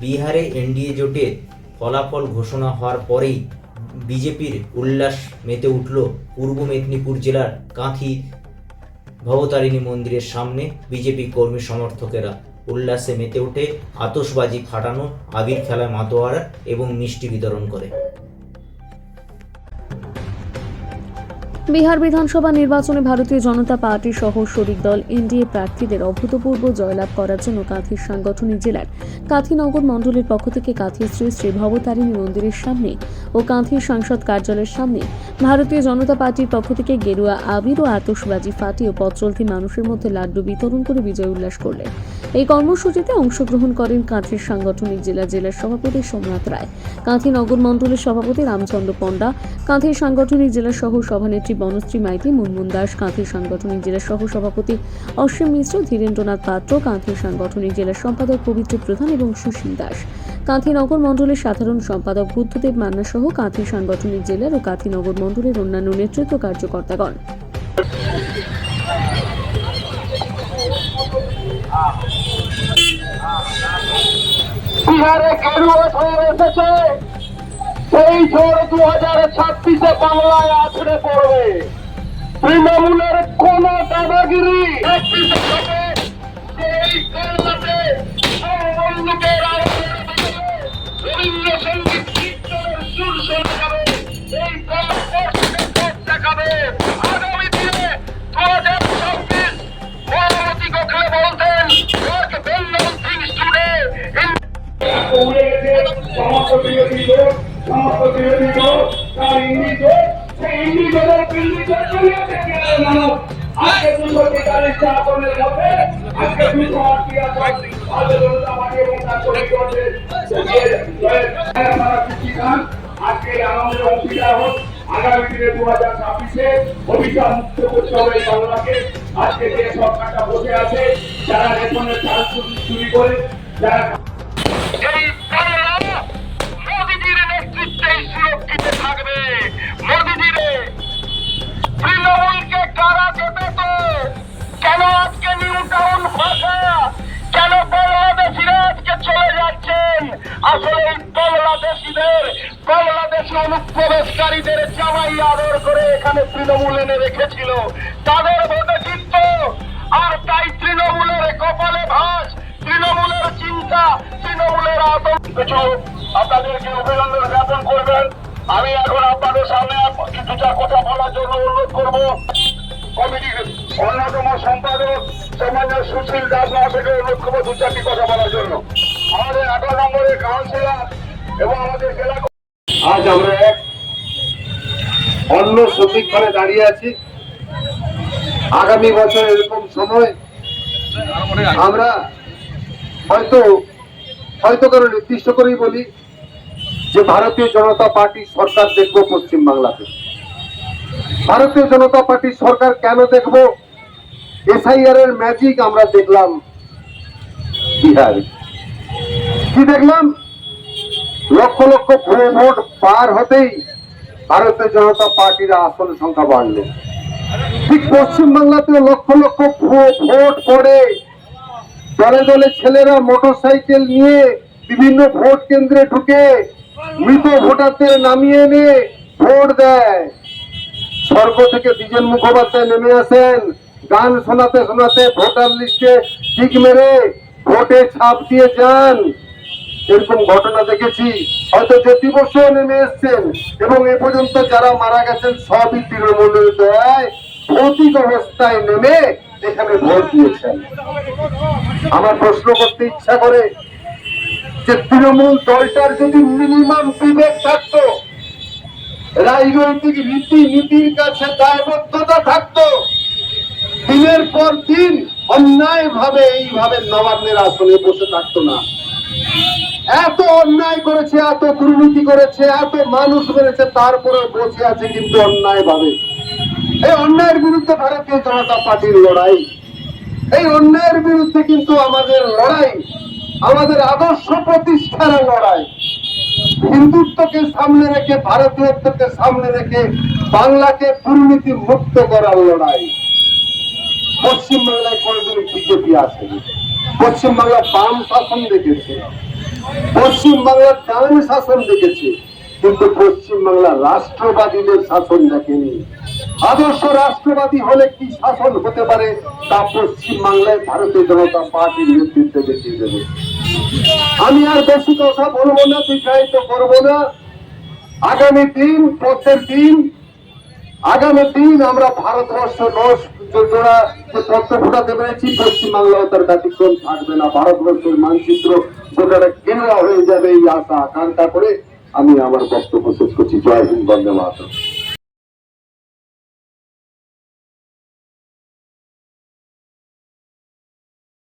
বিহারে এনডিএ জোটের ফলাফল ঘোষণা হওয়ার পরেই বিজেপির উল্লাস মেতে উঠল পূর্ব মেদিনীপুর জেলার কাঁথি ভবতারিণী মন্দিরের সামনে। বিজেপি কর্মী সমর্থকেরা উল্লাসে মেতে উঠে আতসবাজি ফাটানো, আবির খেলায় মাতোয়ারা এবং মিষ্টি বিতরণ করে। বিহার বিধানসভা নির্বাচনে ভারতীয় জনতা পার্টি সহ শরিক দল এনডিএ প্রার্থীদের অভূতপূর্ব জয়লাভ করার জন্য কাঁথির সাংগঠনিক জেলার কাঁথিনগর মণ্ডলের পক্ষ থেকে কাঁথি শ্রী শ্রী ভবতারিণী মন্দিরের সামনে ও কাঁথির সাংসদ কার্যালয়ের সামনে ভারতীয় জনতা পার্টির পক্ষ থেকে গেরুয়া আবির ও আতশবাজি ফাটিয়ে পথ চলতি মানুষের মধ্যে লাড্ডু বিতরণ করে বিজয় উল্লাস করলেন। এই কর্মসূচিতে অংশগ্রহণ করেন কাঁথির সাংগঠনিক জেলা জেলার সভাপতি সোমনাথ রায় কাঁথি নগর মণ্ডলের সভাপতি রামচন্দ্র পণ্ডা, কাঁথির সাংগঠনিক জেলার সহ সভানেত্রী বনশ্রী মাইতি, মুনমুন দাস কাঁথির সাংগঠনিক জেলার সহ সভাপতি অসীম মিশ্র, ধীরেন্দ্রনাথ পাত্র কাঁথির সাংগঠনিক জেলার সম্পাদক পবিত্র প্রধান এবং সুশীল দাস। কাঁথি নগর মণ্ডলের সাধারণ সম্পাদক বুদ্ধদেব মান্না সহ কাঁথি সাংগঠনিক জেলার ও কাঁথি নগর মণ্ডলের অন্যান্য নেতৃত্ব কার্যকর্তাগণ। বিহারে গেরুয়া হয়ে এসেছে। সেই ঝড় দু হাজার ছাব্বিশে বাংলায় আছড়ে পড়বে। তৃণমূলের কোন দাদাগিরি। ছাব্বিশে আজকে এই অংশীদার হোক আগামী দু হাজার ছাব্বিশে অভিশাপ মুক্ত করতে হবে এই আজকে সরকারটা বসে আছে যারা রেশনের চাল চুরি করে যারা অনুপ্রবেশকারীদের জামাই আদর করে এখানে তৃণমূল এনে রেখেছিল। তাদের ভোটে জিতত। আর তাই তৃণমূলের কপালে ভাস, তৃণমূলের চিন্তা, তৃণমূলের আতঙ্ক। কিছু আপনাদেরকে অভিনন্দন জ্ঞাপন করবেন। আমি এখন আপনাদের সামনে কিছুটা কথা বলার জন্য অনুরোধ করব। কমিটির অন্যতম সম্পাদক সামান্য সুশীল দাস মহাশয়কে অনুরোধ করব দু চারটি কথা বলার জন্য। আমাদের আঠারো নম্বরের কাউন্সিলর এবং আমাদের জেলা আজ আমরা এক অন্য সন্ধিক্ষণে দাঁড়িয়ে আছি। আগামী বছর এরকম সময় আমরা হয়তো হয়তো কারও নির্দিষ্ট করেই বলি যে ভারতীয় জনতা পার্টি সরকার দেখব পশ্চিম বাংলাতে। ভারতীয় জনতা পার্টির সরকার কেন দেখব? এসআইআর এর ম্যাজিক আমরা দেখলাম বিহারে। কি দেখলাম? লক্ষ লক্ষ ভোট পার হতেই ভারতীয় জনতা পার্টির আসন সংখ্যা বাড়লো। ঠিক পশ্চিমবাংলাতে লক্ষ লক্ষ ভোট পড়ে। দলে দলে ছেলেরা মোটর সাইকেল নিয়ে বিভিন্ন ভোট কেন্দ্রে ঢুকে মৃত ভোটারদের নামিয়ে এনে ভোট দেয়। স্বর্গ থেকে দ্বিজেন মুখোপাধ্যায় নেমে আসেন। গান শোনাতে শোনাতে ভোটার লিস্টে ঠিক মেরে ভোটে ছাপ দিয়ে যান। এরকম ঘটনা দেখেছি। হয়তো জ্যোতি বসুও নেমে এসছেন এবং এ পর্যন্ত যারা মারা গেছেন সবই তৃণমূলের দয়ায় ভৌতিক অবস্থায় নেমে এখানে ভোট দিয়েছেন। আমার প্রশ্ন করতে ইচ্ছা করে যে তৃণমূল দলটার যদি মিনিমাম বিবেক থাকতো, রাজনৈতিক রীতি নীতির কাছে দায়বদ্ধতা থাকতো, দিনের পর দিন অন্যায় ভাবে এইভাবে নবান্নের আসনে বসে থাকতো না। এত অন্যায় করেছে, এত দুর্নীতি করেছে, এত মানুষ মেরেছে তারপরে বসে আছে কিন্তু অন্যায় ভাবে। এই অন্যায়ের বিরুদ্ধে ভারতীয় জনতা পার্টির লড়াই। এই অন্যায়ের বিরুদ্ধে কিন্তু আমাদের লড়াই, আমাদের আদর্শ প্রতিষ্ঠার লড়াই। হিন্দুত্বকে সামনে রেখে, ভারতীয়ত্বকে সামনে রেখে বাংলাকে দুর্নীতি মুক্ত করার লড়াই। পশ্চিমবাংলায় কোনোদিন বিজেপি আসেনি পশ্চিমবাংলা বাম শাসন দেখেছে। পশ্চিম বাংলার ডান শাসন দেখেছে। কিন্তু পশ্চিম বাংলার রাষ্ট্রবাদীদের শাসন দেখেনি। আদর্শ রাষ্ট্রবাদী হলে কি শাসন হতে পারে, তা পশ্চিম বাংলায় ভারতীয় জনতা পার্টির নেতৃত্বে দেখিয়ে দেবে। আমি আর বেশি কথা বলব না দীর্ঘায়িত করব না। আগামী দিন, পথের দিন আগামী দিন আমরা ভারতবর্ষ দশ জোড়া যে ফোটাতে পেরেছি পশ্চিমবাংলাও তার ব্যতিক্রম থাকবে না। ভারতবর্ষের মানচিত্র গোটাটা কেনা হয়ে যাবে এই আশা, আকাঙ্ক্ষা করে আমি আমার বক্তব্য শেষ করছি। জয় হিন্দ, বন্দে মাতরম।